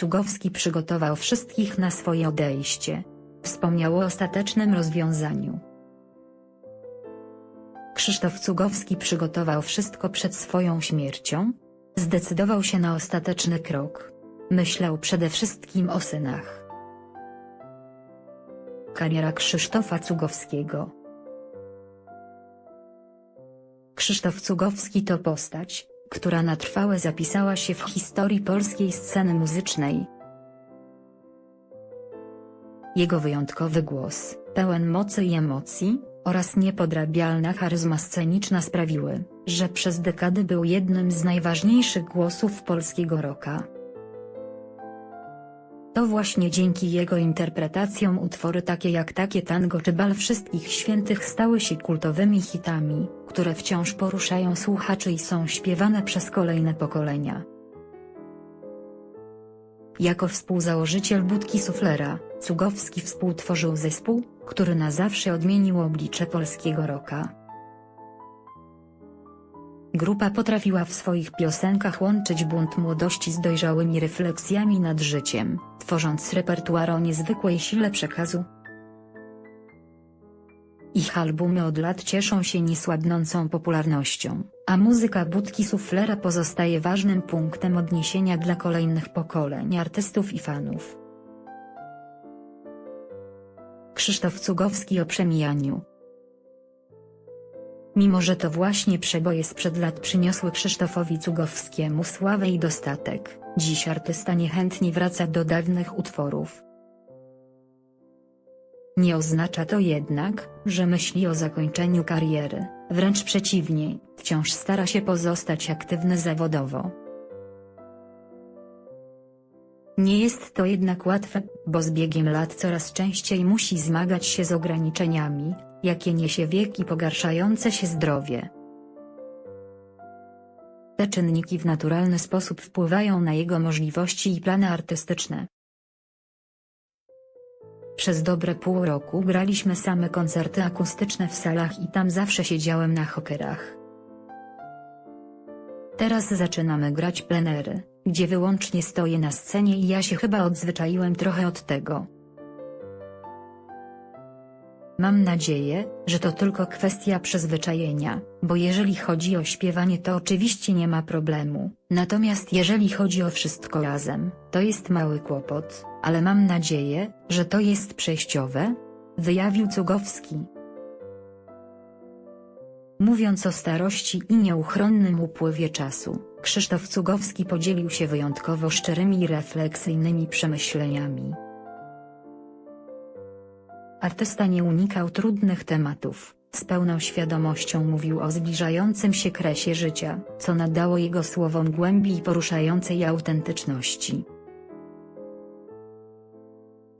Cugowski przygotował wszystkich na swoje odejście. Wspomniał o ostatecznym rozwiązaniu. Krzysztof Cugowski przygotował wszystko przed swoją śmiercią. Zdecydował się na ostateczny krok. Myślał przede wszystkim o synach. Kariera Krzysztofa Cugowskiego Krzysztof Cugowski to postać, która na trwałe zapisała się w historii polskiej sceny muzycznej. Jego wyjątkowy głos, pełen mocy i emocji, oraz niepodrabialna charyzma sceniczna sprawiły, że przez dekady był jednym z najważniejszych głosów polskiego rocka. To właśnie dzięki jego interpretacjom utwory takie jak Takie Tango czy Bal Wszystkich Świętych stały się kultowymi hitami, które wciąż poruszają słuchaczy i są śpiewane przez kolejne pokolenia. Jako współzałożyciel Budki Suflera, Cugowski współtworzył zespół, który na zawsze odmienił oblicze polskiego rocka. Grupa potrafiła w swoich piosenkach łączyć bunt młodości z dojrzałymi refleksjami nad życiem, tworząc repertuar o niezwykłej sile przekazu. Ich albumy od lat cieszą się niesłabnącą popularnością, a muzyka Budki Suflera pozostaje ważnym punktem odniesienia dla kolejnych pokoleń artystów i fanów. Krzysztof Cugowski o przemijaniu, Mimo że to właśnie przeboje sprzed lat przyniosły Krzysztofowi Cugowskiemu sławę i dostatek, dziś artysta niechętnie wraca do dawnych utworów. Nie oznacza to jednak, że myśli o zakończeniu kariery, wręcz przeciwnie, wciąż stara się pozostać aktywny zawodowo. Nie jest to jednak łatwe, bo z biegiem lat coraz częściej musi zmagać się z ograniczeniami, jakie niesie wiek i pogarszające się zdrowie. Te czynniki w naturalny sposób wpływają na jego możliwości i plany artystyczne. Przez dobre pół roku graliśmy same koncerty akustyczne w salach i tam zawsze siedziałem na hokerach. Teraz zaczynamy grać plenery, gdzie wyłącznie stoję na scenie i ja się chyba odzwyczaiłem trochę od tego. Mam nadzieję, że to tylko kwestia przyzwyczajenia, bo jeżeli chodzi o śpiewanie to oczywiście nie ma problemu, natomiast jeżeli chodzi o wszystko razem, to jest mały kłopot, ale mam nadzieję, że to jest przejściowe? Wyjawił Cugowski. Mówiąc o starości i nieuchronnym upływie czasu, Krzysztof Cugowski podzielił się wyjątkowo szczerymi i refleksyjnymi przemyśleniami. Artysta nie unikał trudnych tematów, z pełną świadomością mówił o zbliżającym się kresie życia, co nadało jego słowom głębi i poruszającej autentyczności.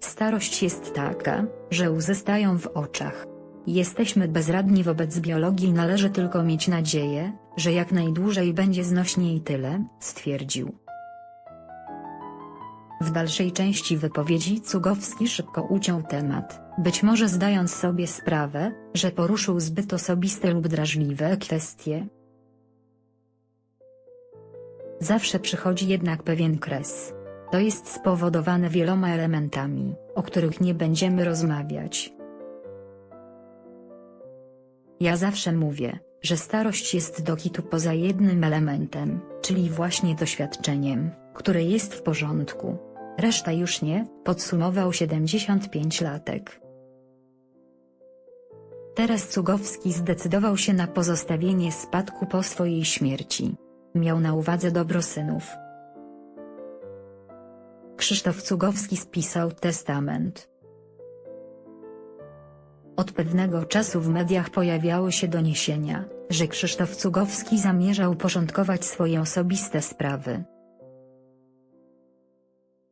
Starość jest taka, że łzy stają w oczach. Jesteśmy bezradni wobec biologii i należy tylko mieć nadzieję, że jak najdłużej będzie znośnie i tyle, stwierdził. W dalszej części wypowiedzi Cugowski szybko uciął temat, być może zdając sobie sprawę, że poruszył zbyt osobiste lub drażliwe kwestie. Zawsze przychodzi jednak pewien kres. To jest spowodowane wieloma elementami, o których nie będziemy rozmawiać. Ja zawsze mówię, że starość jest do kitu poza jednym elementem, czyli właśnie doświadczeniem, które jest w porządku. Reszta już nie, podsumował 75-latek. Teraz Cugowski zdecydował się na pozostawienie spadku po swojej śmierci. Miał na uwadze dobro synów. Krzysztof Cugowski spisał testament. Od pewnego czasu w mediach pojawiały się doniesienia, że Krzysztof Cugowski zamierzał porządkować swoje osobiste sprawy.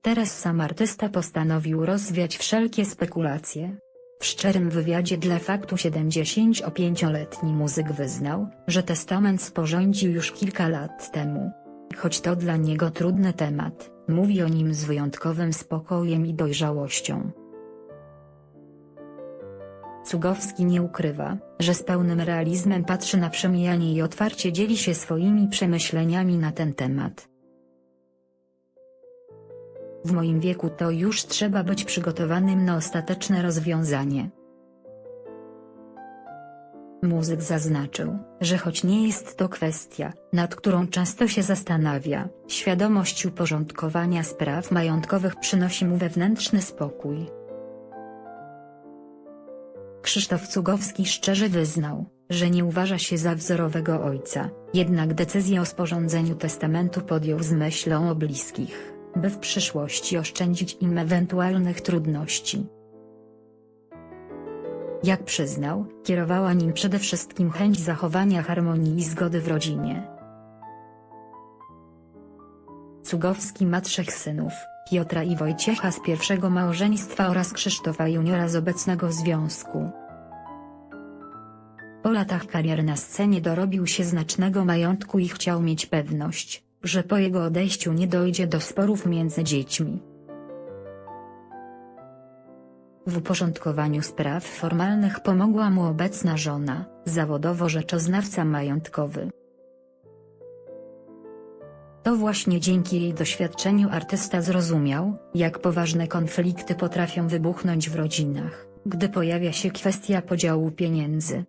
Teraz sam artysta postanowił rozwiać wszelkie spekulacje. W szczerym wywiadzie dla faktu 75-letni muzyk wyznał, że testament sporządził już kilka lat temu. Choć to dla niego trudny temat, mówi o nim z wyjątkowym spokojem i dojrzałością. Cugowski nie ukrywa, że z pełnym realizmem patrzy na przemijanie i otwarcie dzieli się swoimi przemyśleniami na ten temat. W moim wieku to już trzeba być przygotowanym na ostateczne rozwiązanie. Muzyk zaznaczył, że choć nie jest to kwestia, nad którą często się zastanawia, świadomość uporządkowania spraw majątkowych przynosi mu wewnętrzny spokój. Krzysztof Cugowski szczerze wyznał, że nie uważa się za wzorowego ojca, jednak decyzję o sporządzeniu testamentu podjął z myślą o bliskich, by w przyszłości oszczędzić im ewentualnych trudności. Jak przyznał, kierowała nim przede wszystkim chęć zachowania harmonii i zgody w rodzinie. Cugowski ma trzech synów, Piotra i Wojciecha z pierwszego małżeństwa oraz Krzysztofa Juniora z obecnego związku. Po latach karier na scenie dorobił się znacznego majątku i chciał mieć pewność, że po jego odejściu nie dojdzie do sporów między dziećmi. W uporządkowaniu spraw formalnych pomogła mu obecna żona, zawodowo rzeczoznawca majątkowy. To właśnie dzięki jej doświadczeniu artysta zrozumiał, jak poważne konflikty potrafią wybuchnąć w rodzinach, gdy pojawia się kwestia podziału pieniędzy.